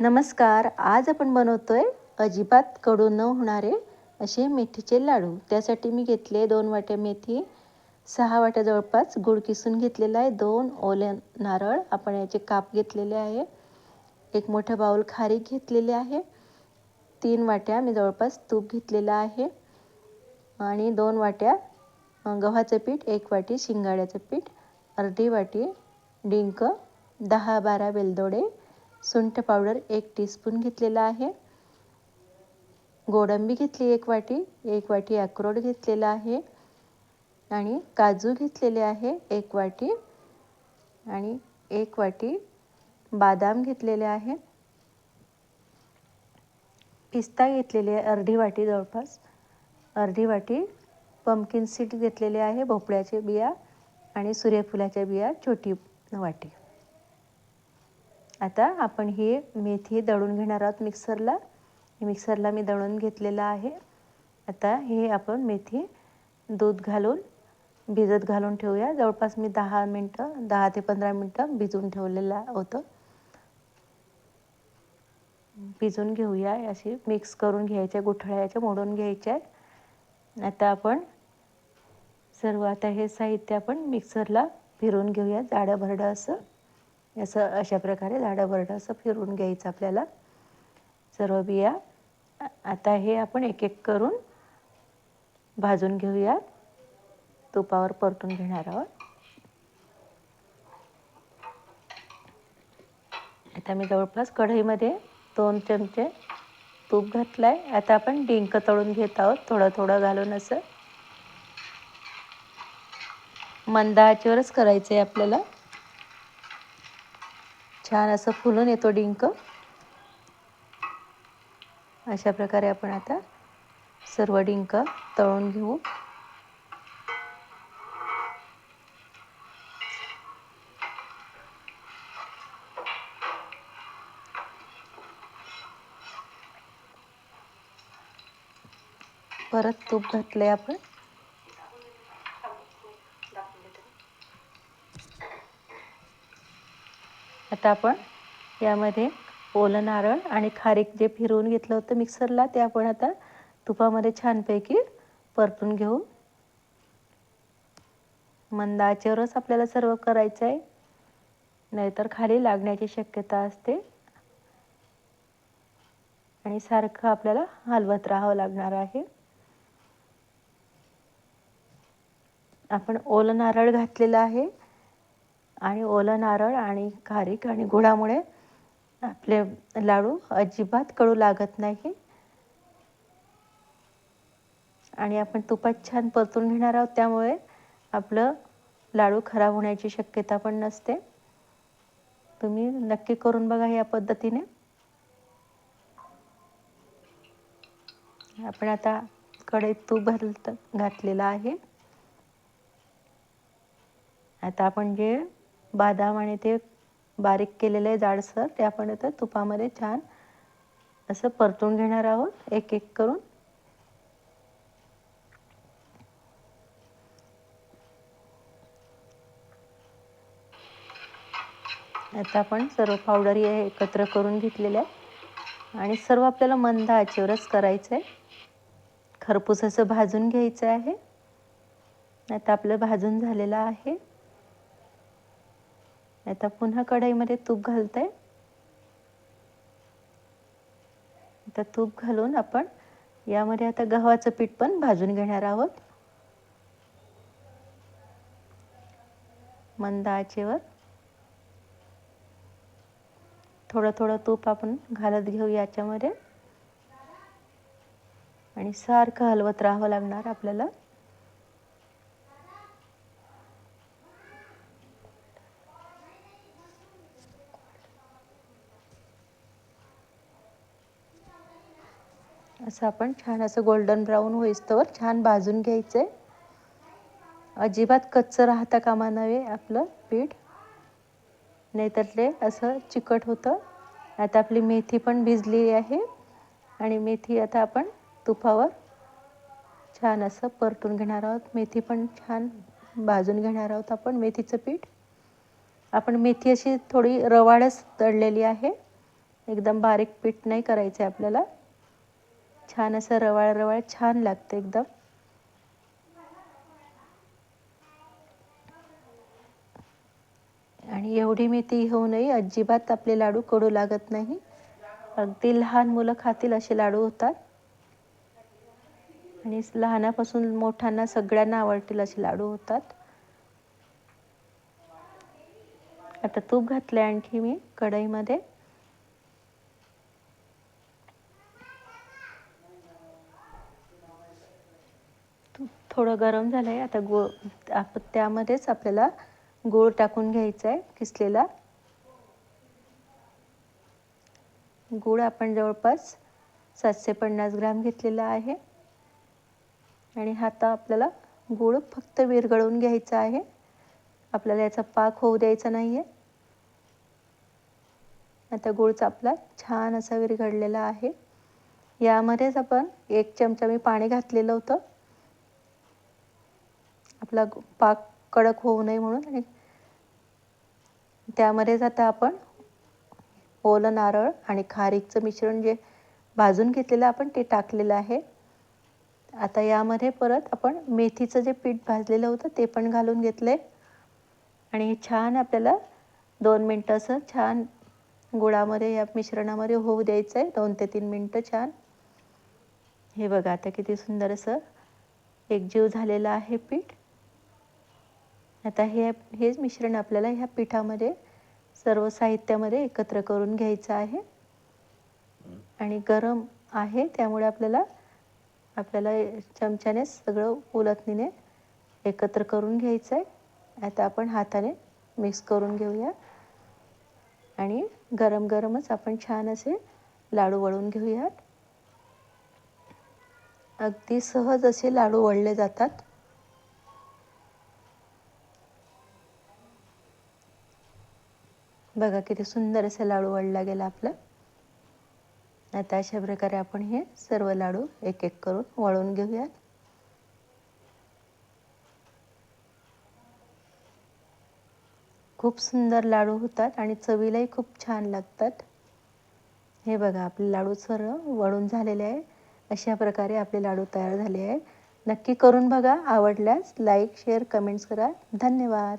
नमस्कार आज आपण बनवतोय अजिबात कडू न होणारे असे मेथीचे लाडू. त्यासाठी मी घेतले दोन वाट्या मेथी सहा वाट्या जवळपास गुळ किसून घेतलेला आहे दोन ओले नारळ आपण याचे काप घेतलेले आहे एक मोठं बाऊल खारीक घेतलेले आहे तीन वाट्या मी जवळपास तूप घेतलेलं आहे आणि दोन वाट्या गव्हाचं पीठ एक वाटी शिंगाड्याचं पीठ अर्धी वाटी डिंक दहा बारा वेलदोडे सुंठ पावडर एक टीस्पून घेतलेला आहे. गोडंबी घेतली एक वाटी एक वाटी अक्रोड घेतलेला आहे. आणि काजू घेतलेले आहे एक वाटी आणि एक वाटी बादाम घेतलेले आहे. पिस्ता घेतलेले आहे अर्धी वाटी जवळपास. अर्धी वाटी पंपकिन सीड घेतलेले आहे भोपळ्याच्या बिया आणि सूर्यफुलाच्या बिया छोटी वाटी. आता आपण ही मेथी दळून घेणार आहोत मिक्सरला. मिक्सरला मी दळून घेतलेलं आहे. आता हे आपण मेथी दूध घालून भिजत घालून ठेवूया. जवळपास मी दहा मिनटं दहा ते पंधरा मिनटं भिजून ठेवलेलं होतं. भिजून घेऊया. अशी मिक्स करून घ्यायच्या गुठळ्याच्या मोडून घ्यायच्या आता आपण सर्व आता हे साहित्य आपण मिक्सरला फिरून घेऊया. जाडं भरडं असं. असं अशा प्रकारे झाडं असं फिरून घ्यायचं आपल्याला. सर्व बिया. आता हे आपण एक एक करून भाजून घेऊया. तुपावर परतून घेणार आहोत. आता मी जवळपास कढईमध्ये दोन चमचे तूप घातलं आहे आता आपण डिंक तळून घेत आहोत. थोडं थोडं घालून असं. मंद आचेवरच करायचं आहे आपल्याला. छान असं फुलून येतो डिंक. अशा प्रकारे आपण आता सर्व डिंक तळून घेऊ. परत तूप घातले आपण. आता आपण यामध्ये ओलं नारळ आणि खारीक जे फिरवून घेतलं होतं मिक्सरला ते आपण आता तुपामध्ये छानपैकी परतून घेऊ. मंद आचेवरच आपल्याला सर्व करायचं आहे. नाहीतर खाली लागण्याची शक्यता असते. आणि सारखं आपल्याला हलवत राहावं लागणार आहे. आपण ओलं नारळ घातलेलं आहे. आणि ओलं नारळ आणि खारीक आणि गुळामुळे आपले लाडू अजिबात कडू लागत नाही. आणि आपण तुपात छान परतून घेणार आहोत त्यामुळे आपलं लाडू खराब होण्याची शक्यता पण नसते. तुम्ही नक्की करून बघा या पद्धतीने. आपण आता कढईत तूप भरत घातलेलं आहे. आता आपण जे बादाम आणि ते बारीक केलेले जाडसर ते आपण आता तुपामध्ये छान असं परतून घेणार आहोत एक एक करून. आता आपण सर्व पावडर एकत्र करून घेतलेल्या आणि सर्व आपल्याला मंद आचेवरच करायचं आहे खरपूस असं भाजून घ्यायचं आहे. आता आपलं भाजून झालेलं आहे. आता पुन्हा कढईमध्ये तूप घालत आहे आता तूप घालून आपण यामध्ये आता गव्हाचं पीठ पण भाजून घेणार आहोत. मंद आचेवर. थोडं थोडं तूप आपण घालत घेऊ याच्यामध्ये. आणि सारखं हलवत राहावं लागणार आपल्याला. असं आपण छान असं गोल्डन ब्राऊन होईस्तवर छान भाजून घ्यायचं आहे अजिबात कच्चं राहता कामा नव्हे आपलं पीठ. नाहीतर ते असं चिकट होतं. आता आपली मेथी पण भिजली आहे. आणि मेथी आता आपण तुपावर छान असं परतून घेणार आहोत. मेथी पण छान भाजून घेणार आहोत आपण मेथीचं पीठ. आपण मेथी अशी थोडी रवाळच तळलेली आहे. एकदम बारीक पीठ नाही करायचं आहे आपल्याला. छान असं रवाळ रवाळ छान लागतं एकदम. आणि एवढी मेथी होऊ नये अजिबात आपले लाडू कडू लागत नाही. अगदी लहान मुलं खातील असे लाडू होतात. आणि लहानापासून मोठ्यांना सगळ्यांना आवडतील असे लाडू होतात. आता तूप घातले आणखी मी कढईमध्ये. थोडं गरम झालं आहे आता गूळ आप त्यामध्येच आपल्याला गूळ टाकून घ्यायचा आहे किसलेला. गूळ आपण जवळपास सातशे पन्नास ग्राम घेतलेला आहे. आणि आता आपल्याला गूळ फक्त विरघळवून घ्यायचा आहे. आपल्याला याचा पाक होऊ द्यायचा नाही आहे आता गुळचा आपला छान असा विरघडलेला आहे. यामध्येच आपण एक चमचा मी पाणी घातलेलं होतं. आपला पाक कडक होऊ नये म्हणून आणि त्यामध्येच आता आपण ओलं नारळ आणि खारीकचं मिश्रण जे भाजून घेतलेलं आपण ते टाकलेलं आहे. आता यामध्ये परत आपण मेथीचं जे पीठ भाजलेलं होतं ते पण घालून घेतले. आणि हे छान आपल्याला दोन मिनटं असं छान गुळामध्ये या मिश्रणामध्ये होऊ द्यायचं आहे दोन ते तीन मिनटं छान. हे बघा आता किती सुंदर असं एकजीव झालेलं आहे पीठ. आता हे हेच मिश्रण आपल्याला ह्या पिठामध्ये सर्व साहित्यामध्ये एकत्र करून घ्यायचं आहे. आणि गरम आहे त्यामुळे आपल्याला आपल्याला चमच्याने सगळं उलटणीने एकत्र करून घ्यायचं आहे आता आपण हाताने मिक्स करून घेऊया. आणि गरम गरमच आपण छान असे लाडू वळून घेऊयात. अगदी सहज असे लाडू वळले जातात. बघा किती सुंदर असे लाडू वळला गेला आपला. आता अशा प्रकारे आपण हे सर्व लाडू एक एक करून वळून घेऊयात. खूप सुंदर लाडू होतात आणि चवीलाही खूप छान लागतात. हे बघा आपले लाडू सर्व वळून झालेले आहे. अशा प्रकारे आपले लाडू तयार झाले आहे. नक्की करून बघा. आवडल्यास लाईक शेअर कमेंट्स करा. धन्यवाद.